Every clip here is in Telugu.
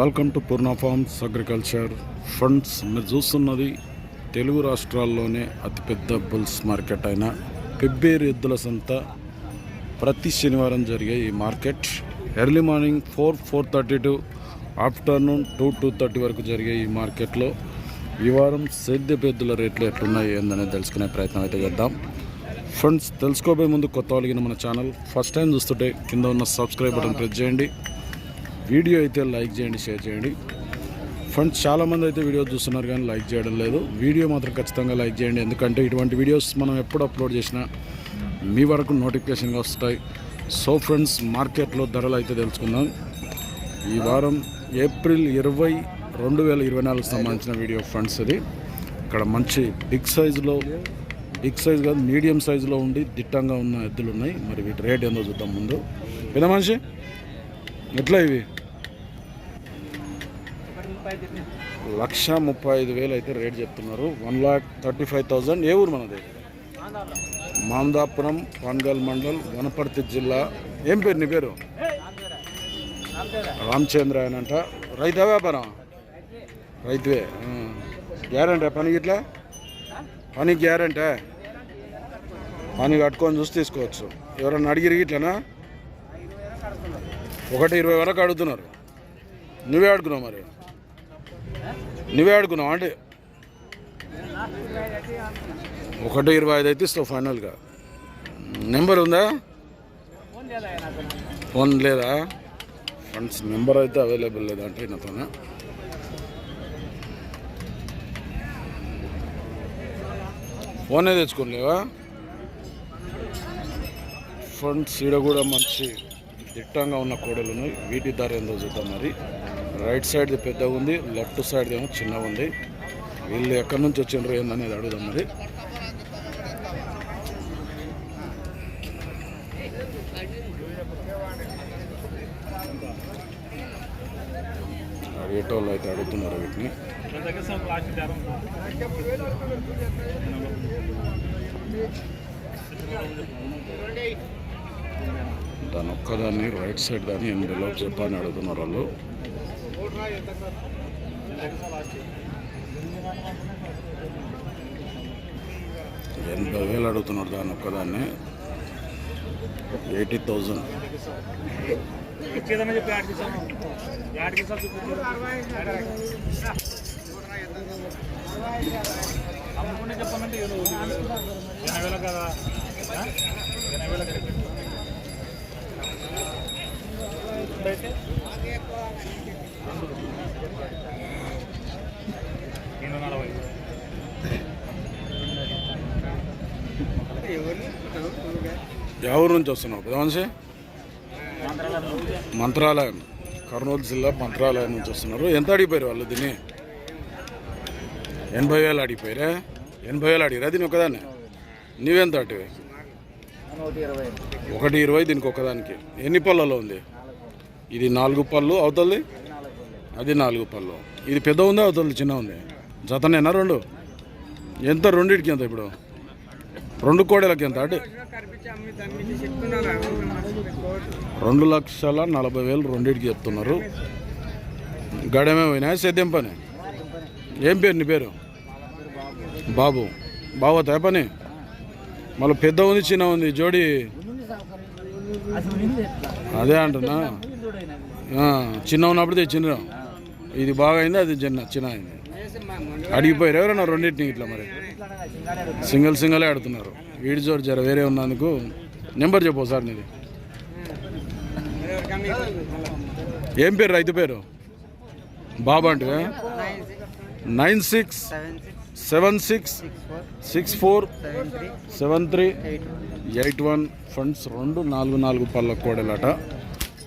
Welcome to Purna farms agriculture funds మీరు చూస్తున్నది తెలుగు రాష్ట్రాల్లోనే అతిపెద్ద బుల్స్ మార్కెట్ అయిన పెబ్బేరు ఎద్దుల సంత. ప్రతి శనివారం జరిగే ఈ market early morning four four thirty to afternoon two two thirty వరకు జరిగే ఈ మార్కెట్లో ఈ వారం సేద్యపు ఎద్దుల రేట్లు ఎట్లున్నాయి ఏందనేది తెలుసుకునే ప్రయత్నం అయితే చేద్దాం. ఫ్రెండ్స్ తెలుసుకోబోయే ముందు కొత్త వాళ్ళకి మన ఛానల్. ఫస్ట్ టైం చూస్తుంటే కింద ఉన్న సబ్స్క్రైబ్ బటన్ ప్రెస్ చేయండి. వీడియో అయితే లైక్ చేయండి షేర్ చేయండి. ఫ్రెండ్స్ చాలామంది అయితే వీడియో చూస్తున్నారు కానీ లైక్ చేయడం లేదు. వీడియో మాత్రం ఖచ్చితంగా లైక్ చేయండి. ఎందుకంటే ఇటువంటి వీడియోస్ మనం ఎప్పుడు అప్లోడ్ చేసినా మీ వరకు నోటిఫికేషన్గా వస్తాయి. సో ఫ్రెండ్స్ మార్కెట్లో ధరలు అయితే తెలుసుకుందాం. ఈ వారం ఏప్రిల్ ఇరవై రెండు వేల ఇరవై నాలుగు సంబంధించిన వీడియో ఫ్రెండ్స్ ఇది. ఇక్కడ మంచి బిగ్ సైజులో బిగ్ సైజ్ కాదు మీడియం సైజులో ఉండి దిట్టంగా ఉన్న ఎద్దులు ఉన్నాయి. మరి వీటి రేట్ ఏందో చూద్దాం ముందు. పెద్ద మనిషి ఎట్లా ఇవి? లక్ష ముప్పై ఐదు వేలు అయితే రేట్ చెప్తున్నారు. One lakh thirty five thousand ఏ ఊరు మనది? మాందాపురం పాన్గల్ మండల్ వనపర్తి జిల్లా. ఏం పేరు నీ పేరు? రామచంద్ర అంట రైతా వ్యాపారం? రైతువే. గ్యారంటీ పని ఇట్లా? పని గ్యారంటీ? పని కట్టుకొని చూసి తీసుకోవచ్చు. ఎవరన్నా అడిగిరి ఇట్లనా? ఒకటి ఇరవై వరకు అడుగుతున్నారు. నువ్వే అడుగున్నావు మరి. నువ్వే అడుగున్నావు అంటే? ఒకటి ఇరవై ఐదు అయితే ఇస్తావు ఫైనల్గా. నెంబర్ ఉందా? ఫోన్ లేదా? ఫండ్స్ నెంబర్ అయితే అవైలబుల్ లేదా అంటే నాతోనే ఫోనే తెచ్చుకోలేవా? ఫండ్స్ సీడ కూడా మంచి దిట్టంగా ఉన్న కోడలు ఉన్నాయి. వీటి ధర ఎంతో చూద్దాం మరి. రైట్ సైడ్ది పెద్దగా ఉంది లెఫ్ట్ సైడ్ది ఏమో చిన్నగా ఉంది. వీళ్ళు ఎక్కడి నుంచి వచ్చిండ్రు ఏందనేది అడుగుదాం మరి. అడిగేటోళ్ళు అయితే అడుగుతున్నారు వీటిని. దాని ఒక్కదాన్ని రైట్ సైడ్ దాన్ని ఎనిమిదిలో చెప్పని అడుగుతున్నారు వాళ్ళు. ఎనభై వేలు అడుగుతున్నారు దాని ఒక్కదాన్ని. Eighty thousand. ఇచ్చేదన్నా ఎనభై వేల కదా. ఎనభై వేల ఏ ఊరు నుంచి వస్తున్నావు. పెదమనిషి మంత్రాలయం. కర్నూలు జిల్లా మంత్రాలయం నుంచి వస్తున్నారు. ఎంత అడిగిపోయారు వాళ్ళు దీన్ని? ఎనభై వేలు అడిగిపోయారా? ఎనభై వేలు అడిగారా దీని ఒకదాన్ని నీవెంత అటివి ఒకటి ఇరవై దీనికి ఒకదానికి ఎన్ని పళ్ళలో ఉంది? ఇది నాలుగు పళ్ళు అవుతుంది అది నాలుగు పళ్ళు. ఇది పెద్ద ఉందా అవుతుంది చిన్న ఉంది? జతనేనా రెండు? ఎంత? రెండింటికి ఎంత ఇప్పుడు? రెండు కోడలకి ఎంత అటు? రెండు లక్షల నలభై వేలు రెండింటికి చెప్తున్నారు. గడమే పోయినా సేద్యం పని? ఏం పేరు నీ పేరు? బాబు. బాబు తే పని? మళ్ళీ పెద్ద ఉంది చిన్న ఉంది జోడి? అదే అంటున్నా. చిన్న ఉన్నప్పుడు తెచ్చిండ్రు. ఇది బాగా అయింది? అది చిన్న చిన్న అయింది. అడిగిపోయారు ఎవరన్నా రెండింటిని ఇట్లా మరి? సింగిల్ సింగలే ఆడుతున్నారు. వీడి జర వేరే ఉన్నందుకు నెంబర్ చెప్పు సార్ నీది. ఏం పేరు రైతు పేరు? బాబా అంటే nine six seven six six four seven three eight one funds రెండు నాలుగు నాలుగు పళ్ళ కోడలట.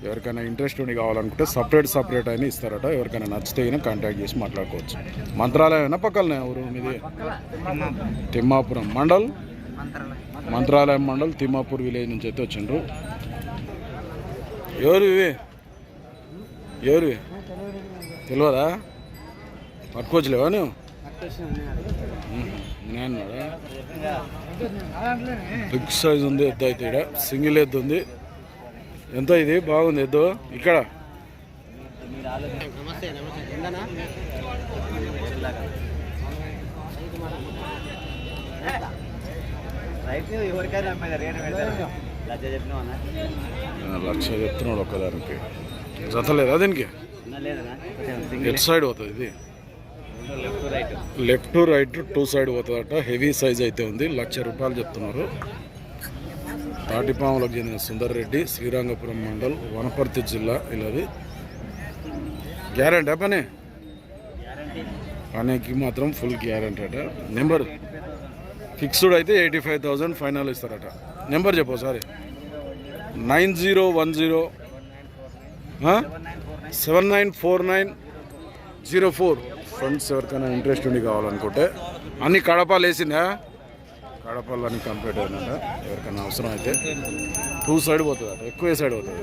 ఎవరికైనా ఇంట్రెస్ట్ ఉండి కావాలనుకుంటే సపరేట్ సపరేట్ అయినా ఇస్తారట. ఎవరికైనా నచ్చితే అయినా కాంటాక్ట్ చేసి మాట్లాడుకోవచ్చు. మంత్రాలయం పక్కలనే ఊరు? మీది? తిమ్మాపురం మండల్? మంత్రాలయం. మండల్ తిమ్మాపూర్ విలేజ్ నుంచి అయితే వచ్చిండ్రు. ఎవరు ఇవి? ఎవరు? తెలియదా పట్టుకోవచ్చులేవా నువ్వు? నేను బిగ్ సైజ్ ఉంది ఎద్దు అయితే ఇక్కడ సింగిల్ ఎద్దు ఉంది. ఎంత ఇది? బాగుంది ఎద్దు. ఇక్కడ? నమస్తే లక్ష చెప్తున్నాడు ఒక్కదానికి జతలేదా దీనికి? ఎట్ సైడ్ పోతుంది ఇది? Left right. Left right two side పోతుందట. Heavy size అయితే ఉంది. లక్ష రూపాయలు చెప్తున్నారు. తాటిపాములకు చెందిన సుందర్ రెడ్డి శ్రీరంగపురం మండల్ వనపర్తి జిల్లా ఇలాది. గ్యారంటీ పని? పనికి మాత్రం ఫుల్ గ్యారంటీ అట. నెంబర్? ఫిక్స్డ్ అయితే ఎయిటీ ఫైవ్ థౌజండ్ ఫైనల్ ఇస్తారట. నెంబర్ చెప్పు sorry nine zero one zero seven nine four nine zero four. Friends ఎవరికైనా ఇంట్రెస్ట్ ఉండి కావాలనుకుంటే. అన్ని కడపాలు వేసిందా? కడపలు అన్ని కంప్లీట్ అయిందంట ఎవరికైనా అవసరం అయితే టూ సైడ్ పోతుందట ఎక్కువ సైడ్ పోతుంది?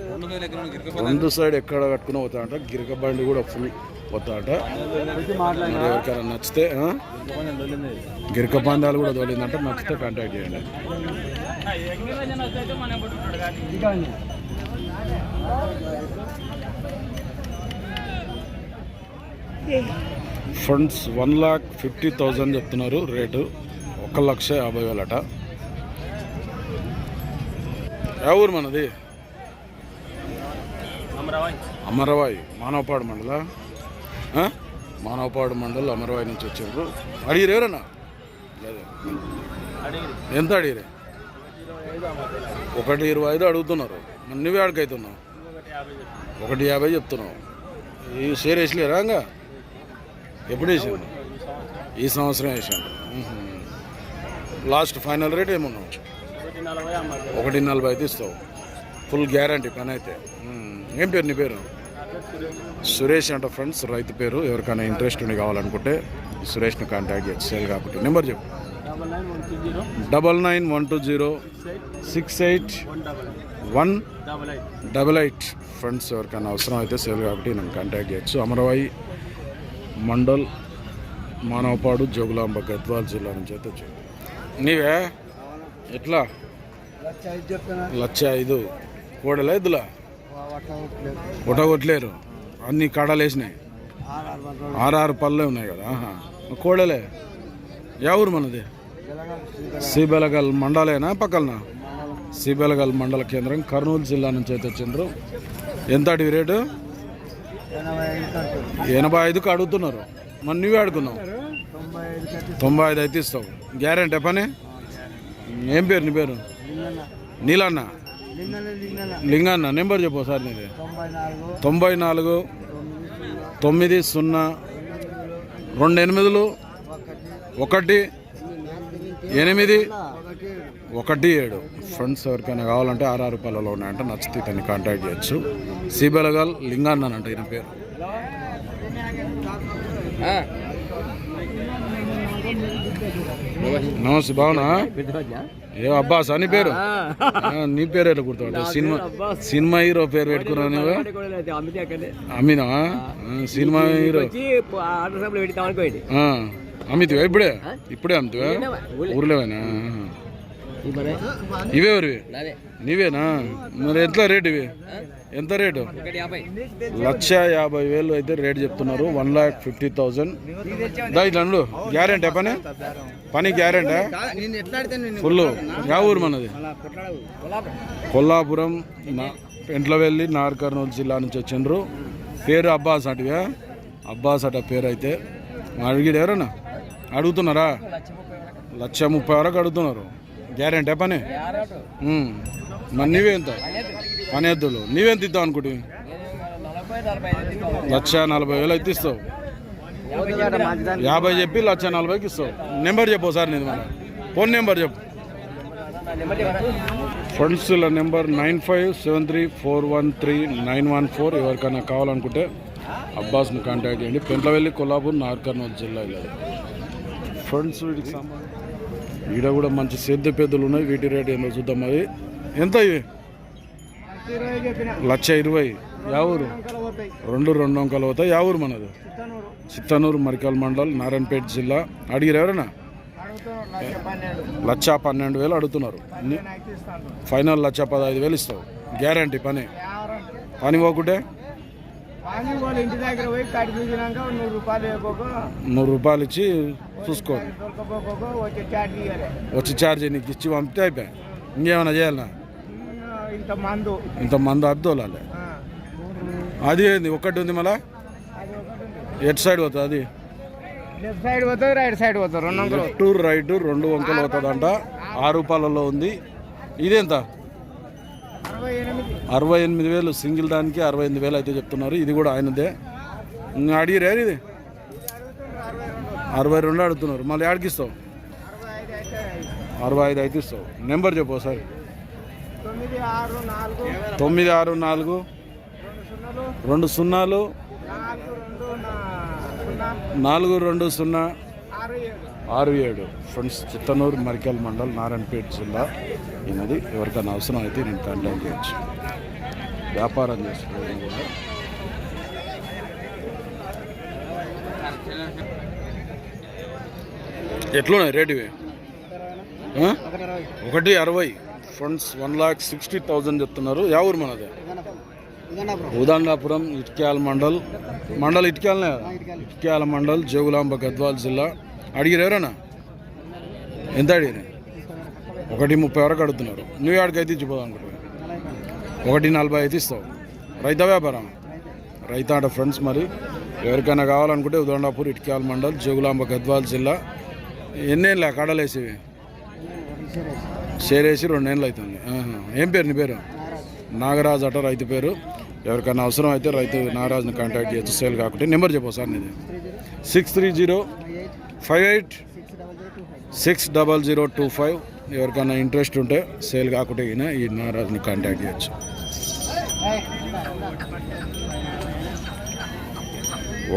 రెండు సైడ్ ఎక్కడ కట్టుకుని పోతాడంట గిరక బండి కూడా ఫుల్ మరి ఎవరికైనా నచ్చితే? గిరక పందాలు కూడా తోలిందంట నచ్చితే కాంటాక్ట్ చేయండి. Funds one lakh fifty thousand చెప్తున్నారు రేటు ఒక లక్ష యాభై వేలట. ఏ ఊరు మనది? అమరవాయి మానవపాడు మండల? మానవపాడు మండల్ అమరవాయి నుంచి వచ్చారు. అడిగిరు ఎవరన్నా? ఎంత అడిగిరే? ఒకటి ఇరవై ఐదు అడుగుతున్నారు. నువ్వే అడగవుతున్నావు ఒకటి యాభై చెప్తున్నావు. ఈ షేర్ వేసలేరా ఇంకా? ఎప్పుడు వేసాను ఈ సంవత్సరం వేసాను లాస్ట్ ఫైనల్ రేట్ ఏమన్నావు? ఒకటి నలభై అయితే ఇస్తావు. ఫుల్ గ్యారంటీ పని అయితే. ఏం పేరు నీ పేరు? సురేష్ అంట ఫ్రెండ్స్ రైతు పేరు. ఎవరికైనా ఇంట్రెస్ట్ ఉండి కావాలనుకుంటే సురేష్ను కాంటాక్ట్ చేయొచ్చు సేల్ కాబట్టి. నెంబర్ చెప్పు. Double nine one two zero six eight one double eight. Friends ఎవరికైనా అవసరం అయితే సేల్ కాబట్టి నేను కాంటాక్ట్ చేయొచ్చు. అమరవాయి మండల్ మానవపాడు జోగులాంబ గద్వాల్ జిల్లా నుంచి అయితే నీవే? ఎట్లా? లక్ష ఐదు. కోడలా ఎద్దులా కొట్టగొట్టలేరు అన్ని కడలు వేసినాయి. ఆర్ఆర్ పళ్ళే ఉన్నాయి కదా. కోడలే. యా ఊరు మనది? శ్రీబెలగల్ మండలేనా పక్కన? శ్రీబెలగల్ మండల కేంద్రం కర్నూలు జిల్లా నుంచి అయితే వచ్చిండ్రు. ఎంత అడిగి రేటు? ఎనభై ఐదుకు అడుగుతున్నారు. మన నువ్వే అడుగున్నావు. తొంభై ఐదు అయితే ఇస్తావు. గ్యారెంటీ పని? ఏం పేరు నీ పేరు? నీలన్న. లింగన్న నెంబర్ చెప్పు సార్ నీది. తొంభై నాలుగు. తొమ్మిది సున్నా రెండు ఎనిమిదిలు ఒకటి ఎనిమిది ఒకటి ఏడు. ఫ్రెండ్స్ ఎవరికైనా కావాలంటే ఆర్ఆర్ రూపాయలలో ఉన్నాయంటే నచ్చితే ఇతన్ని కాంటాక్ట్ చేయొచ్చు. సిబెలగల్ లింగన్న అంట ఈయన పేరు. నమస్తే బాగున్నా? ఏ అబ్బాస్ అని పేరు? నీ పేరు ఎట్లా గుర్తుపట్ట సినిమా సినిమా హీరో పేరు పెట్టుకున్నావు నువ్వు? అమ్మినా సినిమా హీరో. అమ్మితివా ఇప్పుడే? ఇప్పుడే అమ్మితివా ఊర్లోవేనా? ఇవే ఊరివి? నీవేనా? మరి ఎంత రేట్ ఇవి? ఎంత రేటు? లక్ష యాభై వేలు అయితే రేట్ చెప్తున్నారు. One lakh fifty thousand. దా గ్యారెంటీ పని? పని గ్యారెంటీ ఫుల్ యా ఊరు మనది? కొల్లాపురం నా- పెంట్లవెల్లి నార్ కర్నూలు జిల్లా నుంచి వచ్చిండ్రు. పేరు అబ్బాస్ అటువే అబ్బాస్ అట పేరు అయితే అడిగిడు ఎవరన్నా? అడుగుతున్నారా? లక్ష ముప్పై వరకు అడుగుతున్నారు. గ్యారెంటీ పని? మరి నీవే ఎంత? పని ఎద్దులు నీవెంత ఇద్దాం అనుకుంటు? లక్ష నలభై వేలు అయితే ఇస్తావు. యాభై చెప్పి లక్ష నలభైకి ఇస్తావు. నెంబర్ చెప్పు సార్ నీది మన ఫోన్ నెంబర్ చెప్పు. ఫ్రెండ్స్ల number nine five seven three four one three nine one four ఎవరికైనా కావాలనుకుంటే అబ్బాస్ని కాంటాక్ట్ చేయండి. పెంట్లవెల్లి కొల్లాపూర్ నార్కర్నూలు జిల్లా ఫ్రెండ్స్ వీటికి సంబంధించి ఈడ కూడా మంచి సేద్య పెద్దలు ఉన్నాయి. వీటి రేట్ ఏందో చూద్దాం మరి. ఎంత ఇవి లక్ష ఇరవై. యావూరు రెండు రెండు అంకాలు అవుతాయి యావూరు మనది? చిత్తనూరు మరికల్ మండల్ నారాయణపేట జిల్లా. అడిగిరు ఎవరైనా? లక్ష పన్నెండు వేలు అడుగుతున్నారు. ఫైనల్ లక్ష పదహైదు వేలు ఇస్తావు. గ్యారంటీ పని. పని పోకుంటే? ఇంటి దగ్గర పోయి కడి చూసినాక నూరు రూపాయలు వేయకోక నూరు రూపాయలు ఇచ్చి చూసుకోండి. దొరకపోక వచ్చి ఛార్జ్ నీకు ఇచ్చి పంపితే అయిపోయాయి. ఇంకేమైనా చేయాలనా ఇంత మందు. ఇంత మంది అద్దోలాలి. అది ఏంది? ఒకటి ఉంది మళ్ళా. ఎటు సైడ్ పోతుంది అది? లెఫ్ట్ సైడ్ పోతుంది రైట్ సైడ్ పోతుంది రెండు వందలు లెఫ్ట్ రైట్ రెండు వంకలు అవుతుందంట ఆరు రూపాయలలో ఉంది. ఇదెంత? అరవై ఎనిమిది. వేలు సింగిల్ దానికి అరవై ఎనిమిది వేలు అయితే చెప్తున్నారు. ఇది కూడా ఆయనదే. ఇంకా అడిగిరే ఇది? అరవై రెండు అడుగుతున్నారు. మళ్ళీ ఆడికిస్తావు అరవై ఐదు అయితే ఇస్తావు. నెంబర్ చెప్పు ఒకసారి. తొమ్మిది ఆరు నాలుగు. రెండు సున్నాలు. నాలుగు రెండు సున్నా. ఆరు ఏడు. ఫ్రెండ్స్ చిత్తనూరు మరికల్ మండల్ నారాయణపేట జిల్లా. ఈ నది ఎవరికైనా అవసరం అయితే నేను కాంటాక్ట్ చేయొచ్చు. వ్యాపారం చేసుకోవడం కూడా ఎట్లున్నాయి రేటు? ఒకటి అరవై. Friends one lakh sixty thousand చెప్తున్నారు. యా ఊరు మనది? ఉదండాపురం ఇటుక్యాల మండల్. మండల్ ఇటుక్యాలనే ఇటుక్యాల మండల్ జోగులాంబ గద్వాల్ జిల్లా. అడిగిరు ఎవరన్నా? ఎంత అడిగిరు ఒకటి ముప్పై వరకు అడుగుతున్నారు. నువ్వు ఆడికైతే ఇచ్చిపోదాం అనుకుంటున్నావు ఒకటి నలభై అయితే ఇస్తావు. రైతా వ్యాపారం? రైత అంటే ఫ్రెండ్స్ మరి. ఎవరికైనా కావాలనుకుంటే ఉదండాపూర్ ఇటుకాల మండల్ జోగులాంబ గద్వాల్ జిల్లా. ఎన్నేళ్ళ కడలేసేవి షేరేసి వేసి రెండేళ్ళు అవుతుంది. ఏం పేరు నీ పేరు? నాగరాజ్ అట రైతు పేరు. ఎవరికైనా అవసరం అయితే రైతు నాగరాజ్ని కాంటాక్ట్ చేయొచ్చు. సేల్ కాకుంటే నెంబర్ చెప్పు సార్ నీది. Six three zero five eight six double zero two five. ఎవరికైనా ఇంట్రెస్ట్ ఉంటే సేల్ కాకుండా ఈయన ఈ నాగరాజ్ని కాంటాక్ట్ చేయొచ్చు.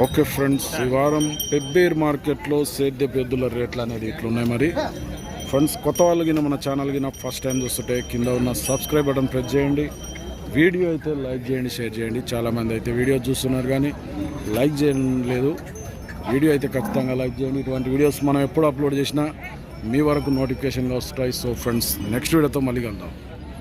ఓకే ఫ్రెండ్స్ ఈ వారం పెబ్బేర్ మార్కెట్లో సేద్య పెద్దుల రేట్లు అనేది ఇట్లున్నాయి మరి. ఫ్రెండ్స్ కొత్త వాళ్ళు కింద మన ఛానల్ కింద ఫస్ట్ టైం చూస్తుంటే కింద ఉన్న సబ్స్క్రైబ్ బటన్ ప్రెస్ చేయండి. వీడియో అయితే లైక్ చేయండి షేర్ చేయండి. చాలామంది అయితే వీడియో చూస్తున్నారు కానీ లైక్ చేయడం లేదు వీడియో అయితే ఖచ్చితంగా లైక్ చేయండి. ఇటువంటి వీడియోస్ మనం ఎప్పుడు అప్లోడ్ చేసినా మీ వరకు నోటిఫికేషన్గా వస్తాయి. సో ఫ్రెండ్స్ నెక్స్ట్ వీడియోతో మళ్ళీ కలుద్దాం.